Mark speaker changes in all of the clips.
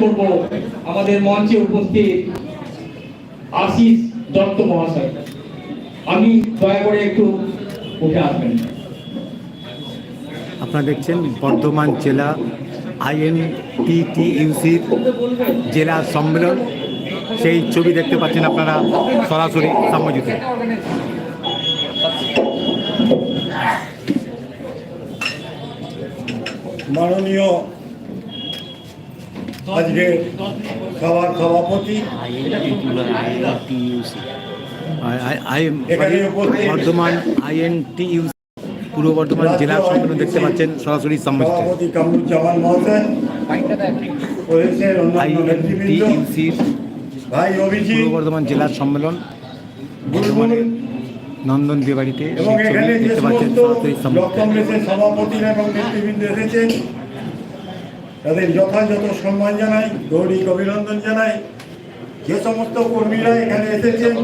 Speaker 1: করব। আমাদের মঞ্চে উপস্থিত আশিস দত্ত মহাশয়। আমি দয়া করে একটু উঠে আসবেন।
Speaker 2: আপনারা দেখছেন বর্ধমান জেলা আইএনটিটিইউসির জেলা সম্মেলন। সেই ছবি দেখতে পাচ্ছেন আপনারা সরাসরি সাম্যজিতে
Speaker 3: মাননীয় আজকে সভার সভাপতি। এখানে উপস্থিত-
Speaker 2: বর্ধমান আইএনটিইউসি পূর্ব বর্ধমান জেলা সম্মেলন দেখতে পাচ্ছেন সরাসরি সাম্যজিতে
Speaker 3: সভাপতি কামরুজ্জামান মহাশয় প্রদেশের অন্যান্য নেতৃবৃন্দ
Speaker 2: আইএনটিইউসির
Speaker 3: ভাই অভিজিৎ
Speaker 2: পূর্ব বর্ধমান জেলার সম্মেলন বর্ধমানের নন্দন বিবাড়িতে
Speaker 3: এবং
Speaker 2: সেই ছবি
Speaker 3: এখানে যে সমস্ত সভাপতিরা এবং নেতৃবৃন্দ এসেছেন তাদের যথাযথ সম্মান জানাই গৌরী অভিনন্দন জানাই। যে সমস্ত কর্মীরা এখানে এসেছেন?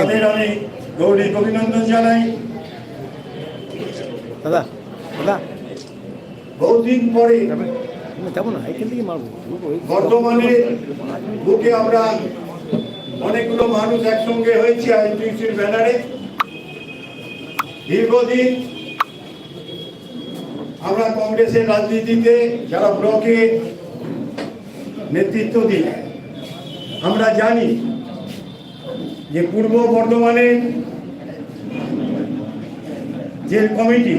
Speaker 3: তাদের আমি গৌরী অভিনন্দন জানাই।
Speaker 2: দাদা দাদা।
Speaker 3: বহুদিন পরে
Speaker 2: যাব এখান থেকে মারবো।
Speaker 3: বর্তমানে বুকে আমরা অনেকগুলো মানুষ একসঙ্গে হয়েছি আইনটিউসির ব্যানারে। দীর্ঘদিন আমরা কংগ্রেসের রাজনীতিতে যারা ব্লকে নেতৃত্ব দিই, আমরা জানি যে পূর্ব বর্ধমানের যে কমিটি,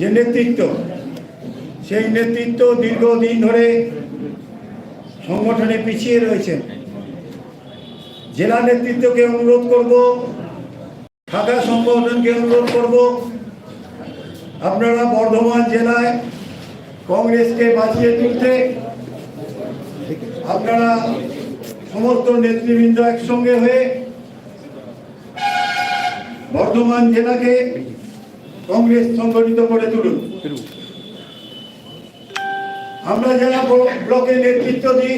Speaker 3: যে নেতৃত্ব, সেই নেতৃত্ব দীর্ঘদিন ধরে সংগঠনে পিছিয়ে রয়েছেন জেলা নেতৃত্বকে অনুরোধ করব শাখা সংগঠনকে অনুরোধ করব আপনারা বর্ধমান জেলায় কংগ্রেসকে বাঁচিয়ে তুলতে আপনারা সমস্ত নেতৃবৃন্দ একসঙ্গে হয়ে বর্ধমান জেলাকে কংগ্রেস সংগঠিত করে তুলুন। আমরা যারা ব্ল- ব্লকে নেতৃত্ব দিই,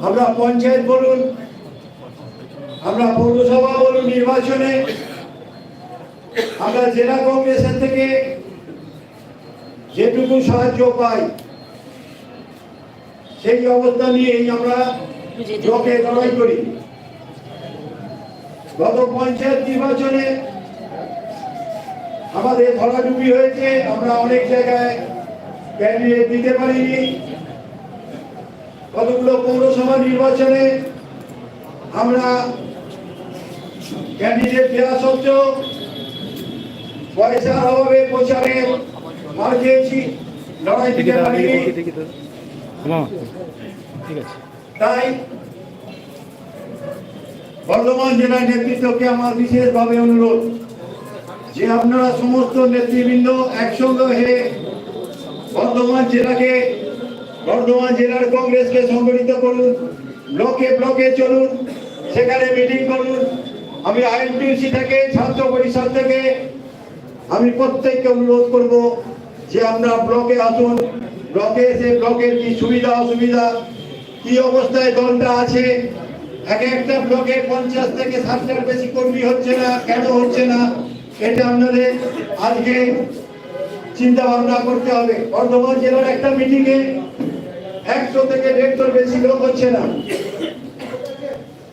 Speaker 3: আমরা পঞ্চায়েত বলুন, আমরা পৌরসভা বলুন, নির্বাচনে আমরা জেলা কংগ্রেসের থেকে যেটুকু সাহায্য পাই সেই অবস্থা নিয়েই আমরা ব্লকে লড়াই করি। গত পঞ্চায়েত নির্বাচনে আমাদের ধরাডুবি হয়েছে আমরা অনেক জায়গায় ক্যান্ডিডেট দিতে পারিনি। কতগুলো পৌরসভা নির্বাচনে আমরা ক্যান্ডিডেট দেওয়া সত্ত্বেও পয়সার অভাবে প্রচারে। মার খেয়েছি লড়াই দিতে পারিনি। তাই বর্ধমান জেলার নেতৃত্বকে আমার বিশেষভাবে অনুরোধ যে আপনারা সমস্ত নেতৃবৃন্দ একসঙ্গে হয়ে বর্ধমান জেলাকে বর্ধমান জেলার কংগ্রেসকে সংগঠিত করুন ব্লকে ব্লকে চলুন সেখানে মিটিং করুন। আমি আইএনটিউসি থেকে ছাত্র পরিষদ থেকে আমি প্রত্যেককে অনুরোধ করব যে আমরা ব্লকে আসুন। ব্লকে এসে ব্লকের কি সুবিধা, অসুবিধা, কি অবস্থায় দলটা আছে? এক একটা ব্লকে পঞ্চাশ থেকে ষাটটার বেশি কর্মী হচ্ছে না, কেন হচ্ছে না? এটা আপনাদের আজকে চিন্তা ভাবনা করতে হবে। বর্ধমান জেলার একটা মিটিংয়ে একশো থেকে দেড়শোর বেশি লোক হচ্ছে না।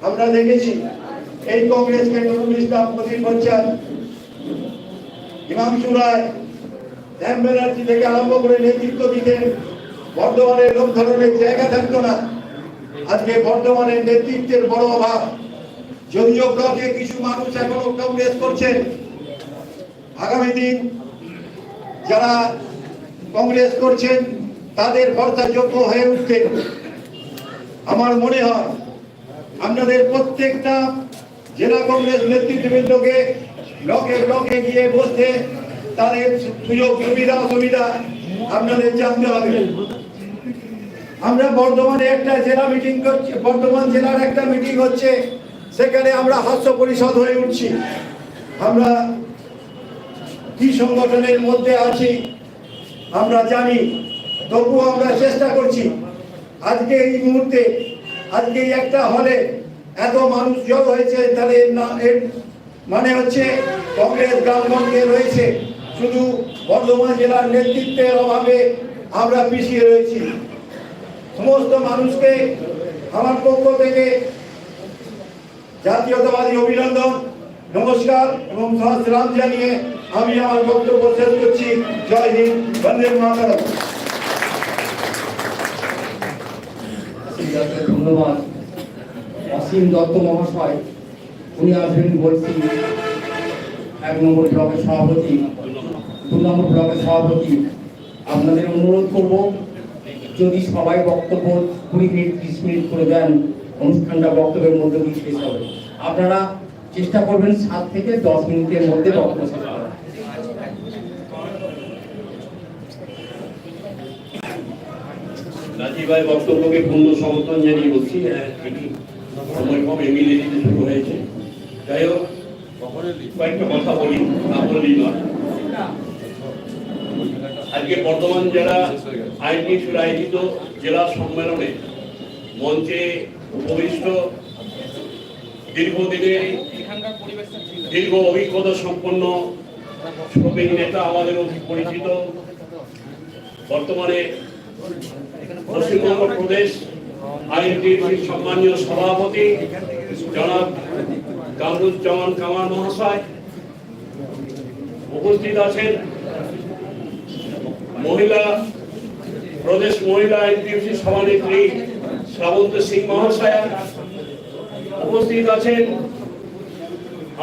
Speaker 3: আমরা দেখেছি, এই কংগ্রেসকে নুরুল ইসলাম প্রদীপ বচ্চন হিমাংশু রায় শ্যাম ব্যানার্জি থেকে আরম্ভ করে নেতৃত্ব দিতেন। বর্ধমানের লোক ধরনের জায়গা থাকতো না। আজকে বর্ধমানের নেতৃত্বের বড় অভাব। যদিও ব্লকে কিছু মানুষ এখনও কংগ্রেস করছেন, আগামী দিন যারা কংগ্রেস করছেন, তাদের ভরসাযোগ্য হয়ে উঠতে আমার মনে হয়, আপনাদের প্রত্যেকটা জেলা কংগ্রেস নেতৃত্ববৃন্দকে ব্লকে ব্লকে গিয়ে বসতে তাদের সুযোগ, সুবিধা, অসুবিধা আপনাদের জানতে হবে। আমরা বর্ধমানে একটা জেলা মিটিং করছি, বর্ধমান জেলার একটা মিটিং হচ্ছে, সেখানে আমরা হাস্য পরিষদ হয়ে উঠছি। আমরা কি সংগঠনের মধ্যে আছি, আমরা জানি, তবুও আমরা চেষ্টা করছি। আজকে এই মুহূর্তে, আজকে একটা হলে এত মানুষ জড় হয়েছে তাহলে না এর মানে হচ্ছে কংগ্রেস গ্রামগঞ্জে রয়েছে। শুধু বর্ধমান জেলার নেতৃত্বের অভাবে আমরা পিছিয়ে রয়েছি। সমস্ত মানুষকে আমার পক্ষ থেকে জাতীয়তাবাদী অভিনন্দন, নমস্কার এবং সালাম জানিয়ে আমি আমার বক্তব্য শেষ করছি। জয় হিন্দ, বন্দে মাতরম।
Speaker 1: ধন্যবাদ, অসীম দত্ত মহাশয় উনি আসবেন বলছি, এক নম্বর ব্লকের সভাপতি, দু নম্বর ব্লকের সভাপতি। আপনাদের অনুরোধ করব, যদি সবাই বক্তব্য কুড়ি মিনিট, ত্রিশ মিনিট করে দেন, অনুষ্ঠানটা বক্তব্যের মধ্যে দিয়ে শেষ হবে। আপনারা চেষ্টা করবেন সাত থেকে দশ মিনিটের মধ্যে বক্তব্য শেষ করার।
Speaker 4: রাজীব বক্তব্যকে পূর্ণ সমর্থন জানিয়ে বলছি হ্যাঁ ঠিকই সময় কম, এমএলএ শুরু হয়েছে। যাই হোক কয়েকটা কথা বলি, না নয়। আজকে বর্তমান জেলা আইনটি আয়োজিত জেলা সম্মেলনে মঞ্চে উপবিষ্ট দীর্ঘদিনের দীর্ঘ অভিজ্ঞতা সম্পন্ন শ্রমিক নেতা আমাদের অতি পরিচিত। বর্তমানে পশ্চিমবঙ্গ প্রদেশ আইনটির সম্মানীয় সভাপতি জনাব কামরুজ্জামান কামাল মহাশয় উপস্থিত আছেন। মহিলা, প্রদেশ মহিলা আইনটিউসি সভানেত্রী শ্রাবন্ত সিং মহাশয়া উপস্থিত আছেন।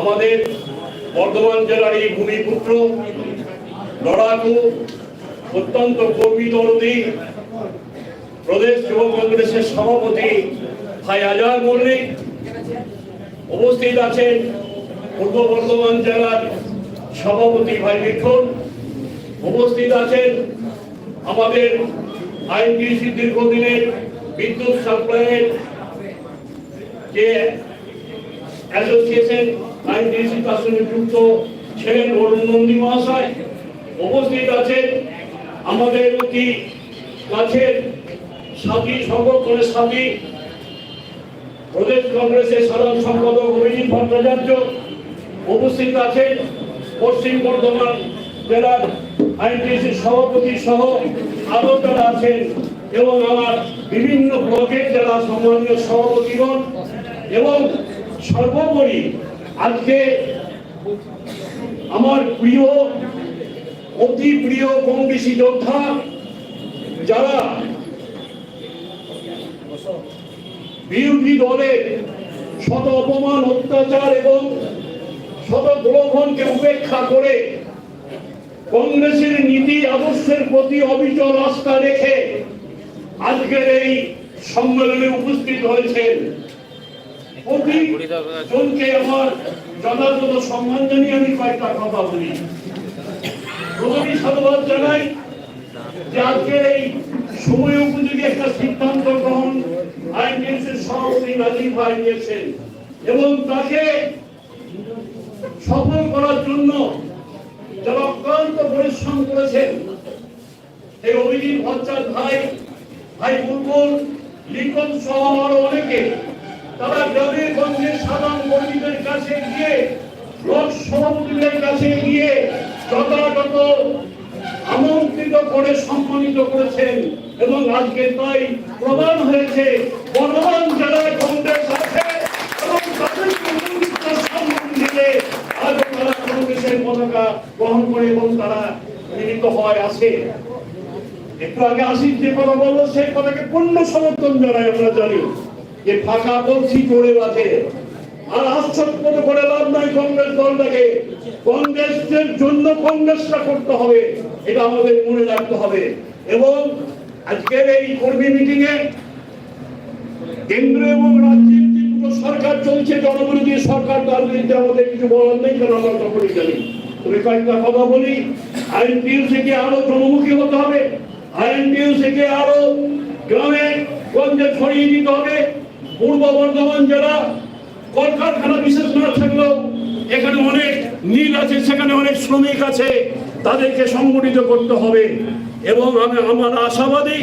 Speaker 4: আমাদের বর্ধমান জেলার এই ভূমিপুত্র লড়াকু, অত্যন্ত কর্মী দরদী প্রদেশ যুব কংগ্রেসের সভাপতি ভাই আজহার মল্লিক উপস্থিত আছেন পূর্ব বর্ধমান জেলার সভাপতি ভাই মিঠুন উপস্থিত আছেন আমাদের আইনজীবী দীর্ঘদিনের বিদ্যুৎ সাপ্লাইয়ের যে অ্যাসোসিয়েশন, আইনজীবী তার সঙ্গে যুক্ত ছিলেন অরুণ নন্দী মহাশয়। উপস্থিত আছেন আমাদের অতি কাছের সাথী, সংরক্ষণের সাথী প্রদেশ কংগ্রেসের সাধারণ সম্পাদক অভিজিৎ ভট্টাচার্য উপস্থিত আছেন পশ্চিম বর্ধমান জেলার আইনটিসি সভাপতি সহ আরও যারা আছেন এবং আমার বিভিন্ন ব্লকের যারা সম্মানীয় সভাপতিগণ এবং সর্বোপরি আজকে আমার প্রিয়, অতি প্রিয় কংগ্রেসী যোদ্ধা যারা বিরোধী দলের শত অপমান, অত্যাচার এবং শত প্রলোভনকে উপেক্ষা করে কংগ্রেসের নীতি আদর্শের প্রতি অবিচল আস্থা রেখে আজকের এই সম্মেলনে উপস্থিত হয়েছেন। জনকে আমার যথাযথ সম্মান জানিয়ে আমি কয়েকটা কথা বলি। প্রথমেই সাধুবাদ জানাই যে আজকের এই সময় উপযোগী একটা সিদ্ধান্ত গ্রহণ আইনজীবীর সভাপতি রাজীব ভাই নিয়েছেন এবং তাকে সফল করার জন্য যারা অক্লান্ত পরিশ্রম করেছেন, এই অভিজিৎ ভট্টাচার্য ভাই ভাই বুলবুল লিখন সহ আরও অনেকে, তারা গ্রামের গঞ্জের সাধারণ কর্মীদের কাছে গিয়ে ব্লক সভাপতিদের কাছে গিয়ে যথাযথ আমন্ত্রিত করে সম্মানিত করেছেন এবং আজকে তাই প্রমাণ হয়েছে বর্ধমান জেলায় কংগ্রেসের পতাকা গ্রহণ করে এবং তারা মিলিত হয় আছে একটু আগে আসিফ যে কথা বলল, সেই কথাকে পূর্ণ সমর্থন জানাই আমরা জানি যে ফাঁকা বলছি চড়ে বাজে। আর আশ্চর্য করে লাভ নাই কংগ্রেস দলটাকে। কংগ্রেসের জন্য কংগ্রেসটা করতে হবে, এটা আমাদের মনে রাখতে হবে। এবং আজকের এই কর্মী মিটিং এ কেন্দ্র এবং রাজ্যের যে দুটো সরকার চলছে, জনবিরোধী সরকার তার বিরুদ্ধে আমাদের কিছু বলার নেই, কারণ আমরা সকলেই জানি। তবে কয়েকটা কথা বলি আইনটিউ থেকে আরও জনমুখী হতে হবে। আইনটিউ থেকে আরও গ্রামে গঞ্জে ছড়িয়ে দিতে হবে। পূর্ব বর্ধমান জেলা কলকারখানা বিশেষ না থাকলেও এখানে অনেক নীল আছে, সেখানে অনেক শ্রমিক আছে, তাদেরকে সংগঠিত করতে হবে। এবং আমি আমার আশাবাদী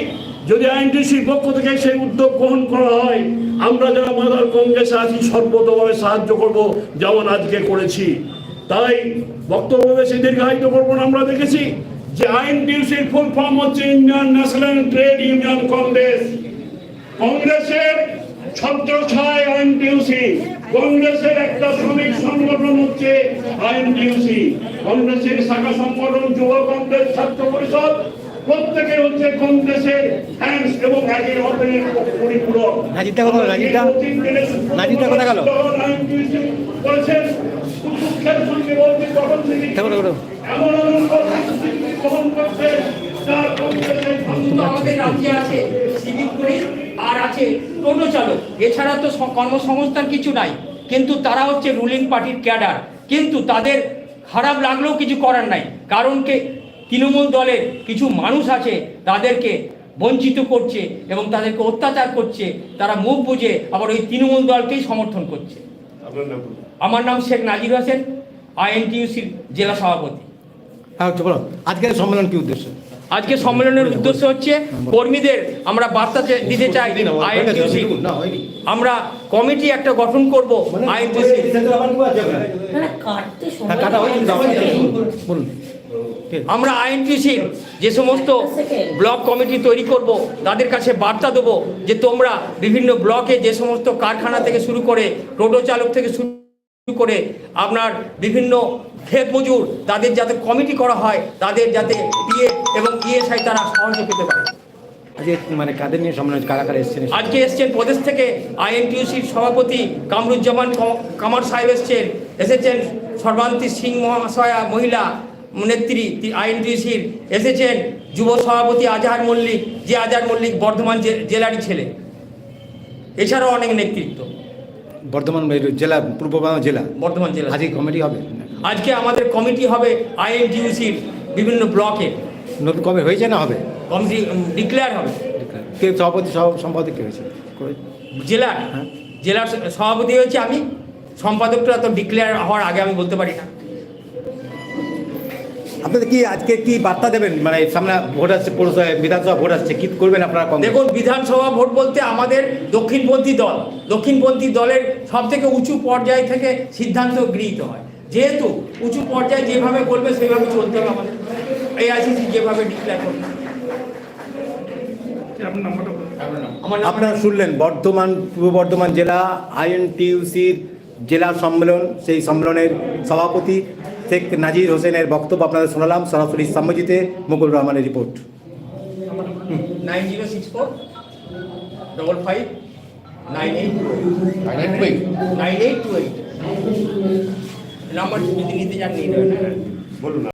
Speaker 4: যদি আইনটিসির পক্ষ থেকে সেই উদ্যোগ গ্রহণ করা হয়, আমরা যারা মাদার কংগ্রেসে আছি, সর্বতভাবে সাহায্য করব যেমন আজকে করেছি। তাই বক্তব্য বেশি দীর্ঘায়িত করব না, আমরা দেখেছি যে আইএনটিউসির ফুল ফর্ম হচ্ছে Indian national trade union Congress. কংগ্রেসের ছত্রছায় আইএনটিউসি কংগ্রেসের একটা শ্রমিক সংগঠন হচ্ছে আইএনটিউসি কংগ্রেসের শাখা সংগঠন যুব কংগ্রেস ছাত্র পরিষদ প্রত্যেকে হচ্ছে কংগ্রেসের এবং অর্থের পরিপূরক
Speaker 2: রাজীবদা কোথায় গেল? রাজীবদা? রাজীবদা কোথায় গেল?
Speaker 4: করেছেন দুঃখের সঙ্গে বলছি তখন থেকে
Speaker 2: দেখো, দেখো, দেখো।
Speaker 4: এমন এমন কর্মসূচি গ্রহণ করছে যার কংগ্রেসের
Speaker 5: আমাদের রাজ্যে আছে সিভিক পুলিশ আর আছে টোটো চালক এছাড়া তো কর্মসংস্থান কিছু নাই কিন্তু তারা হচ্ছে রুলিং পার্টির ক্যাডার কিন্তু তাদের খারাপ লাগলেও কিছু করার নাই কারণ কে তৃণমূল দলের কিছু মানুষ আছে তাদেরকে বঞ্চিত করছে এবং তাদেরকে অত্যাচার করছে তারা মুখ বুঝে আবার ওই তৃণমূল দলকেই সমর্থন করছে। আমার নাম শেখ নাজির হোসেন আইএনটিউসির জেলা সভাপতি।
Speaker 2: হ্যাঁ আজকের সম্মেলন কি উদ্দেশ্য?
Speaker 5: আজকে সম্মেলনের উদ্দেশ্য হচ্ছে কর্মীদের আমরা বার্তা দিতে চাই আইএনটিউসি। আমরা কমিটি একটা গঠন করব আইএনটিউসি
Speaker 2: হ্যাঁ কাটা
Speaker 5: আমরা আইএনটিউসির যে সমস্ত ব্লক কমিটি তৈরি করব তাদের কাছে বার্তা দেবো যে তোমরা বিভিন্ন ব্লকে যে সমস্ত কারখানা থেকে শুরু করে টোটো চালক থেকে শুরু করে আপনার বিভিন্ন ক্ষেত মজুর তাদের যাতে কমিটি করা হয় তাদের যাতে পিএ এবং ইএসআই তারা সাহায্য পেতে পারে।
Speaker 2: মানে কাদের নিয়ে সম্মেলন কারা কারা এসেছেন
Speaker 5: আজকে এসছেন প্রদেশ থেকে আইএনটিউসির সভাপতি কামরুজ্জামান কামার সাহেব এসছেন এসেছেন সর্বান্তি সিং মহাশয়া মহিলা নেত্রী আইএনটিউসির এসেছেন যুব সভাপতি আজহার মল্লিক যে আজহার মল্লিক বর্ধমান জেলারই ছেলে। এছাড়াও অনেক নেতৃত্ব।
Speaker 2: বর্ধমান জেলা পূর্ব বাংলা জেলা।
Speaker 5: বর্ধমান জেলা।
Speaker 2: আজকে কমিটি হবে?
Speaker 5: আজকে আমাদের কমিটি হবে আইএনটিউসির বিভিন্ন ব্লকে।
Speaker 2: নতুন কবে হয়েছে না হবে?
Speaker 5: কমিটি ডিক্লেয়ার হবে।
Speaker 2: কে সভাপতি সম্পাদক কে হয়েছে? করে-
Speaker 5: জেলার?
Speaker 2: হ্যাঁ।
Speaker 5: জেলার সভাপতি হয়েছে আমি। সম্পাদকটা তো ডিক্লেয়ার হওয়ার আগে আমি বলতে পারি না।
Speaker 2: আপনাদের কি আজকে কি বার্তা দেবেন? মানে সামনে ভোট আসছে পৌরসভা বিধানসভা ভোট আসছে কি করবেন আপনারা?
Speaker 5: দেখুন বিধানসভা ভোট বলতে আমাদের দক্ষিণপন্থী দল। দক্ষিণপন্থী দলের সব থেকে উঁচু পর্যায় থেকে সিদ্ধান্ত গৃহীত হয়। যেহেতু উঁচু পর্যায়ে যেভাবে বলবে সেভাবে চলতে হবে আমাদের। এই আইসিসি যেভাবে ডিক্লেয়ার করবে।
Speaker 2: আপনারা শুনলেন বর্ধমান পূর্ব বর্ধমান জেলা আইএনটিউসির জেলা সম্মেলন সেই সম্মেলনের সভাপতি শেখ নাজির হোসেনের বক্তব্য আপনাদের শোনালাম সরাসরি সাম্যজিতে মুকুল রহমানের report.
Speaker 5: Nine zero six four double five nine eight nine eight two eight number যদি নিতে চান নিয়ে নেবেন।